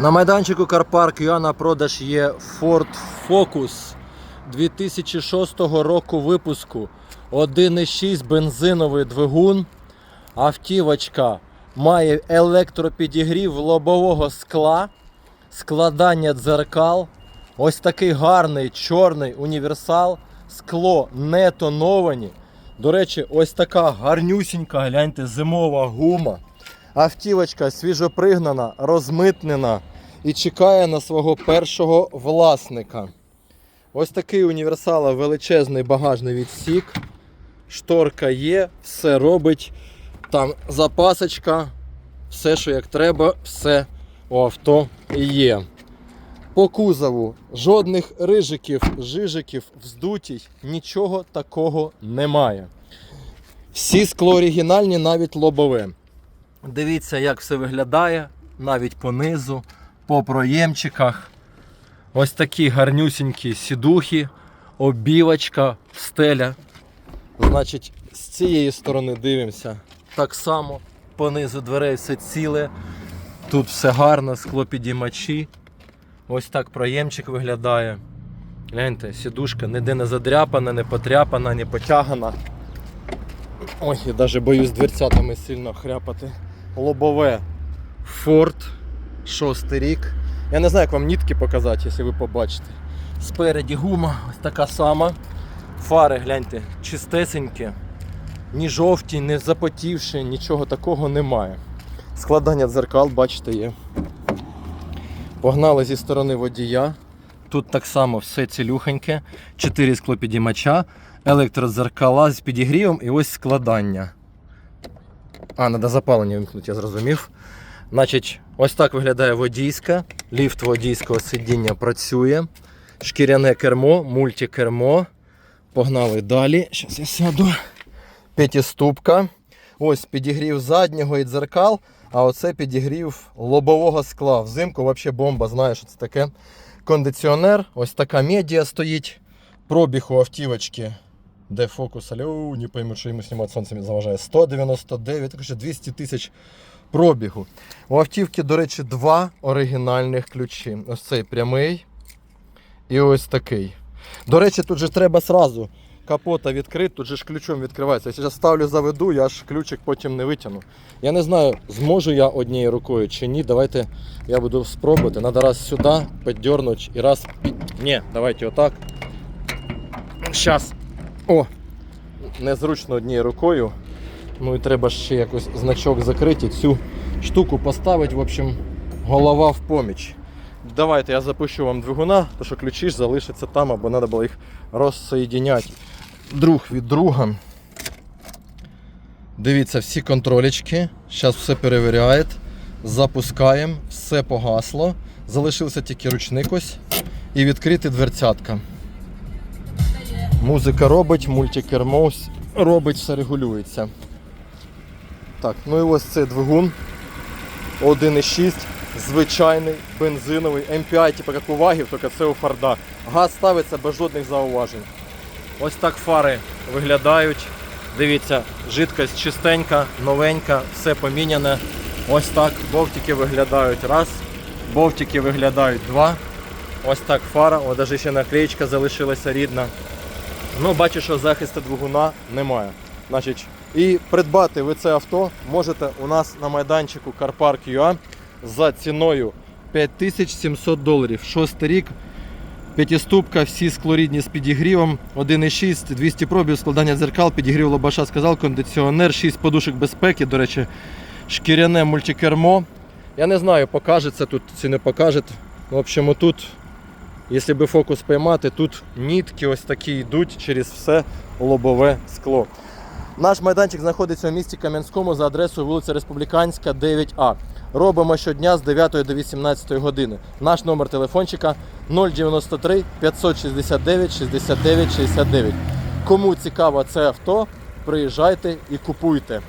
На майданчику Карпарк ЮА на продаж є Ford Focus 2006 року випуску. 1,6 бензиновий двигун. Автівочка має електропідігрів лобового скла, складання дзеркал. Ось такий гарний чорний універсал. Скло не тоновані. До речі, ось така гарнюсінька, гляньте, зимова гума. Автівочка свіжопригнана, розмитнена і чекає на свого першого власника. Ось такий універсал, величезний багажний відсік. Шторка є, все робить. Там запасочка, все, що як треба, все у авто є. По кузову жодних рижиків, жижиків, вздутій, нічого такого немає. Всі скло оригінальні, навіть лобове. Дивіться, як все виглядає, навіть по низу, по проємчиках. Ось такі гарнюсінькі сідухи, обівочка, стеля. Значить, з цієї сторони дивимося. Так само по низу дверей все ціле. Тут все гарно, склопідіймачі. Ось так проємчик виглядає. Гляньте, сідушка ніде не задряпана, не потряпана, не потягана. Ой, я навіть боюсь дверцятами сильно хряпати. Лобове Ford, шостий рік. Я не знаю, як вам нітки показати, якщо ви побачите. Спереді гума ось така сама. Фари, гляньте, чистесенькі, ні жовті, не запотівші, нічого такого немає. Складання дзеркал, бачите, є. Погнали зі сторони водія. Тут так само все цілюхоньке. 4 склопідіймача, електродзеркала з підігрівом і ось складання. А, треба запалення вимкнути, я зрозумів. Значить, ось так виглядає водійська. Ліфт водійського сидіння працює. Шкіряне кермо, мультикермо. Погнали далі. Зараз я сяду. П'ятиступка. Ось підігрів заднього і дзеркал, а оце підігрів лобового скла. Взимку взагалі бомба, знаєш, це таке. Кондиціонер, ось така медіа стоїть. Пробіг у автівочки. Де фокус, алло, не пойму, що йому знімати сонце заважає. 199, так що 200 тисяч пробігу. У автівки, до речі, два оригінальних ключі. Ось цей прямий і ось такий. До речі, тут же треба сразу капота відкрити, тут же ж ключом відкривається. Я ставлю заведу, я ж ключик потім не витягну. Я не знаю, зможу я однією рукою чи ні. Давайте я буду спробувати. Надо раз сюди піддернути і раз. Ні, давайте отак. Щас. О! Незручно однією рукою. Ну і треба ще якось значок закрити, цю штуку поставити. В общем, голова в поміч. Давайте я запущу вам двигуна, тому що ключі ж залишаться там, або треба було їх розсоєдиняти друг від друга. Дивіться, всі контролечки. Зараз все перевіряє. Запускаємо, все погасло. Залишився тільки ручник ось і відкрити дверцятка. Музика робить, мультикермо ось робить, все регулюється. Так, ну і ось цей двигун 1,6, звичайний бензиновий MPI, типу як у вагів, тільки це у Форда. Газ ставиться без жодних зауважень. Ось так фари виглядають. Дивіться, жидкость чистенька, новенька, все поміняне. Ось так бовтики виглядають раз, бовтики виглядають два. Ось так фара, о, навіть ще наклеєчка залишилася рідна. Ну, бачу, що захисту двигуна немає. Значить, і придбати ви це авто можете у нас на майданчику CarPark.ua за ціною 5700 доларів. Шостий рік, п'ятиступка, всі склорідні з підігрівом, 1,6, 200 пробів, складання дзеркал, підігрів лобаша сказав, кондиціонер, 6 подушок безпеки, до речі, шкіряне мультикермо. Я не знаю, покаже це тут чи не покаже. В общем, тут Якщо би фокус поймати, тут нітки ось такі йдуть через все лобове скло. Наш майданчик знаходиться у місті Кам'янському за адресою вулиця Республіканська, 9А. Робимо щодня з 9 до 18 години. Наш номер телефончика 093 569 69 69. Кому цікаво це авто, приїжджайте і купуйте.